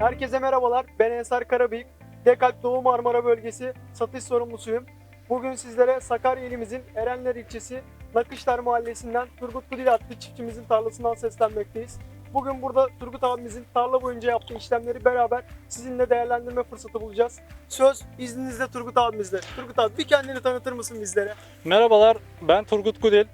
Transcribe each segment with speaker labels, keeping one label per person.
Speaker 1: Herkese merhabalar. Ben Ensar Karabıyık. Dekalp Doğu Marmara Bölgesi satış sorumlusuyum. Bugün sizlere Sakarya ilimizin Erenler ilçesi Nakışlar Mahallesi'nden Turgut Gudil adlı çiftçimizin tarlasından seslenmekteyiz. Bugün burada Turgut abimizin tarla boyunca yaptığı işlemleri beraber sizinle değerlendirme fırsatı bulacağız. Söz izninizle Turgut abimizle. Turgut abi bir kendini tanıtır mısın bizlere?
Speaker 2: Merhabalar, ben Turgut Gudil.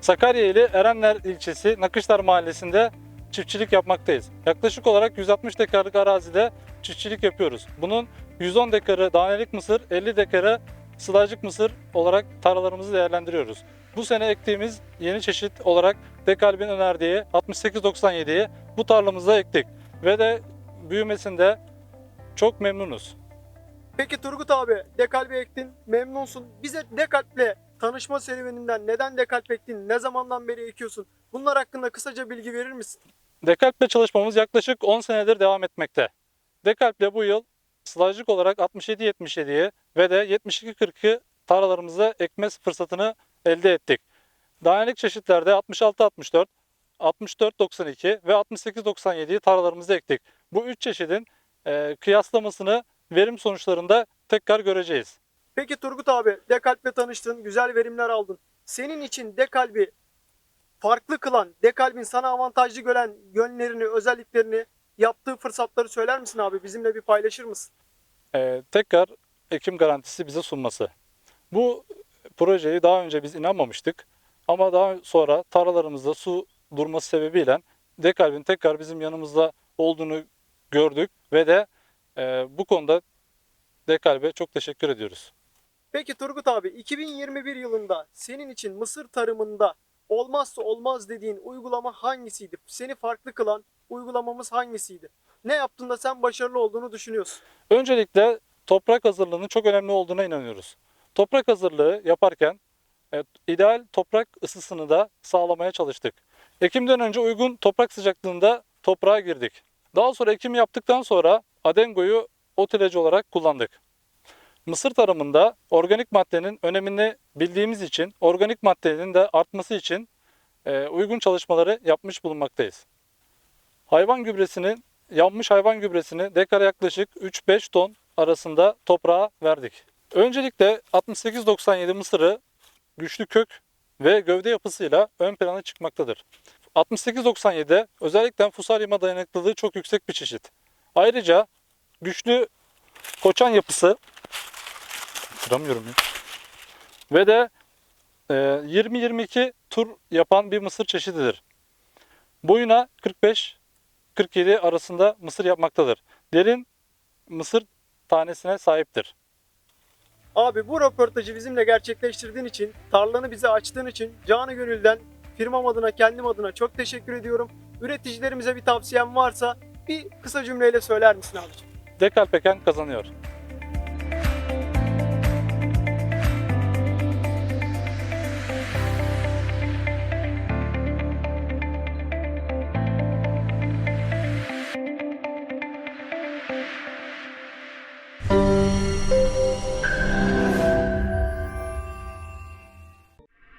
Speaker 2: Sakarya ili Erenler ilçesi Nakışlar mahallesinde çiftçilik yapmaktayız. Yaklaşık olarak 160 dekarlık arazide çiftçilik yapıyoruz. Bunun 110 dekarı danelik mısır, 50 dekarı sılajlık mısır olarak tarlalarımızı değerlendiriyoruz. Bu sene ektiğimiz yeni çeşit olarak Dekalb'in önerdiği 6897'yi bu tarlamızda ektik. Ve de büyümesinde çok memnunuz.
Speaker 1: Peki Turgut abi Dekalp'i ektin memnunsun. Bize Dekalp'le tanışma serüveninden neden Dekalp ektin, ne zamandan beri ekiyorsun? Bunlar hakkında kısaca bilgi verir misin?
Speaker 2: Dekalp'le çalışmamız yaklaşık 10 senedir devam etmekte. Dekalp'le bu yıl sılajlık olarak 67-77'yi ve de 72-40'ı tarlalarımıza ekme fırsatını elde ettik. Dayanık çeşitlerde 66-64, 64-92 ve 68-97'yi tarlalarımıza ektik. Bu üç çeşidin e, kıyaslamasını verim sonuçlarında tekrar göreceğiz.
Speaker 1: Peki Turgut abi Dekalp'le tanıştın, güzel verimler aldın. Senin için Dekalp'i farklı kılan, Dekalp'in sana avantajlı gören yönlerini, özelliklerini, yaptığı fırsatları söyler misin abi? Bizimle bir paylaşır mısın?
Speaker 2: e, tekrar ekim garantisi bize sunması. Bu projeyi daha önce biz inanmamıştık ama daha sonra tarlalarımızda su durması sebebiyle Dekalb'in tekrar bizim yanımızda olduğunu gördük ve de bu konuda Dekalb'e çok teşekkür ediyoruz.
Speaker 1: Peki Turgut abi 2021 yılında senin için mısır tarımında olmazsa olmaz dediğin uygulama hangisiydi? Seni farklı kılan uygulamamız hangisiydi? Ne yaptığında sen başarılı olduğunu düşünüyorsun?
Speaker 2: Öncelikle toprak hazırlığının çok önemli olduğuna inanıyoruz. Toprak hazırlığı yaparken e, ideal toprak ısısını da sağlamaya çalıştık. Ekimden önce uygun toprak sıcaklığında toprağa girdik. Daha sonra ekim yaptıktan sonra adengoyu ot ilacı olarak kullandık. Mısır tarımında organik maddenin önemini bildiğimiz için organik maddenin de artması için e, uygun çalışmaları yapmış bulunmaktayız. Hayvan gübresinin yanmış hayvan gübresini dekara yaklaşık 3-5 ton arasında toprağa verdik. Öncelikle 68-97 mısırı güçlü kök ve gövde yapısıyla ön plana çıkmaktadır. 68-97'de özellikle fusaryuma dayanıklılığı çok yüksek bir çeşit. Ayrıca güçlü koçan yapısı Kıramıyorum ya. Ve de e, 20-22 tur yapan bir mısır çeşididir. Boyuna 45-47 arasında mısır yapmaktadır. Derin mısır tanesine sahiptir.
Speaker 1: Abi bu röportajı bizimle gerçekleştirdiğin için, tarlanı bize açtığın için canı gönülden firmam adına, kendim adına çok teşekkür ediyorum. Üreticilerimize bir tavsiyem varsa bir kısa cümleyle söyler misin abiciğim?
Speaker 2: Dekalpeken kazanıyor.